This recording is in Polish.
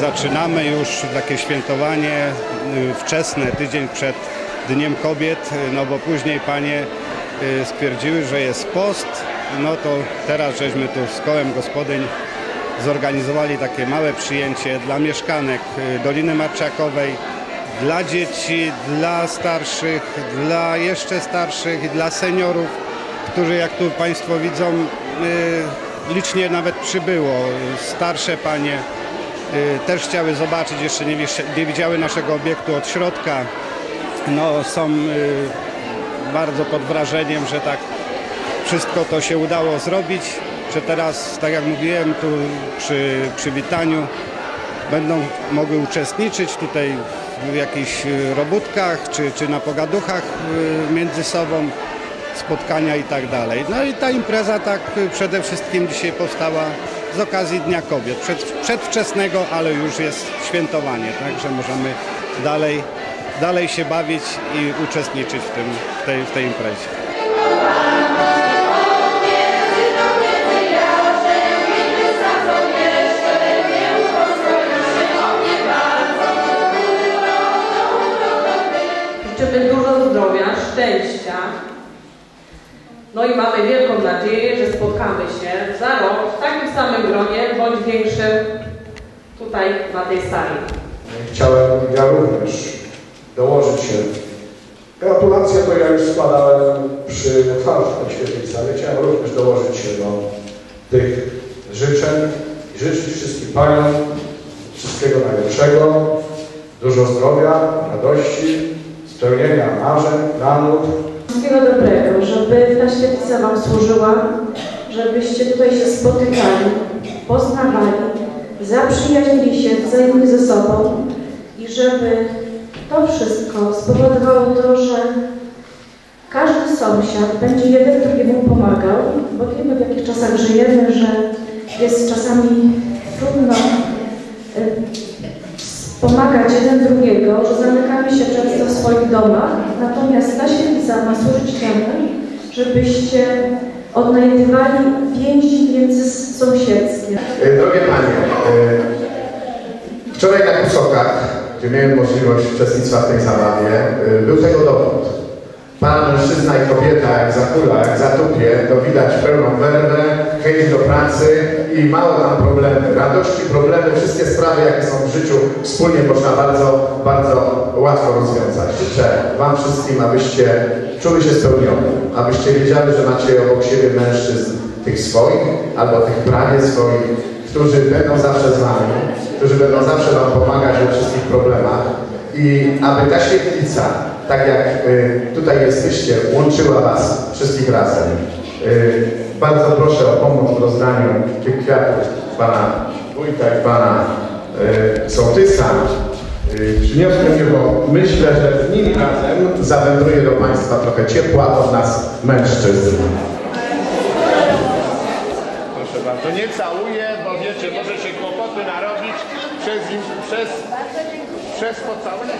zaczynamy już takie świętowanie y, wczesne, tydzień przed Dniem Kobiet, y, no bo później panie y, stwierdziły, że jest post, no to teraz żeśmy tu z kołem gospodyń zorganizowali takie małe przyjęcie dla mieszkanek Doliny Marczakowej, dla dzieci, dla starszych, dla jeszcze starszych, dla seniorów, którzy jak tu Państwo widzą licznie nawet przybyło. Starsze panie też chciały zobaczyć, jeszcze nie, nie widziały naszego obiektu od środka. No, są y, bardzo pod wrażeniem, że tak wszystko to się udało zrobić, że teraz, tak jak mówiłem, tu przy przywitaniu będą mogły uczestniczyć tutaj w jakichś y, robótkach czy, czy na pogaduchach y, między sobą, spotkania i tak dalej. No i ta impreza tak y, przede wszystkim dzisiaj powstała z okazji Dnia Kobiet. Przed, przedwczesnego, ale już jest świętowanie, także możemy dalej, dalej się bawić i uczestniczyć w, tym, w, tej, w tej imprezie. Dużo zdrowia, szczęścia. No i mamy wielką nadzieję, że spotkamy się za rok w takim samym gronie, bądź większym tutaj na tej sali. Chciałem ja również dołożyć się. Gratulacje to ja już składałem przy otwarciu tej świetnej sali. Chciałem również dołożyć się do tych życzeń i życzyć wszystkim Paniom wszystkiego najlepszego, dużo zdrowia, radości, spełnienia marzeń, planów. Wszystkiego dobrego, żeby ta świetlica Wam służyła, żebyście tutaj się spotykali, poznawali, zaprzyjaźnili się wzajemnie ze sobą i żeby to wszystko spowodowało to, że każdy sąsiad będzie jeden drugiemu pomagał, bo wiemy w jakich czasach żyjemy, że jest czasami trudno y, pomagać jeden drugiego, że zamykamy się często w swoich domach, natomiast ta świetlica ma służyć temu, żebyście odnajdywali więzi międzysąsiedzkie. Drogie Panie, e, wczoraj na Kusokach, gdzie miałem możliwość uczestnictwa w tej zabawie, e, był tego dowód. Pan mężczyzna i kobieta jak zakula, jak zatupie, to widać pełną werwę, chęć do pracy i mało tam problemy. Radości, problemy, wszystkie sprawy, jakie są w życiu, wspólnie można bardzo, bardzo łatwo rozwiązać. Życzę Wam wszystkim, abyście czuły się spełnione, abyście wiedzieli, że macie obok siebie mężczyzn tych swoich, albo tych prawie swoich, którzy będą zawsze z Wami, którzy będą zawsze Wam pomagać we wszystkich problemach i aby ta świetlica, tak jak y, tutaj jesteście, łączyła Was wszystkich razem. Y, bardzo proszę o pomoc w rozdaniu tych kwiatów Pana Wójta i Pana y, Sołtysa. Przyniosłem je, bo myślę, że z nimi razem zawędruje do Państwa trochę ciepła od nas mężczyzn. Proszę bardzo, nie całuję, bo wiecie, może się kłopoty narobić przez, przez, przez pocałunek.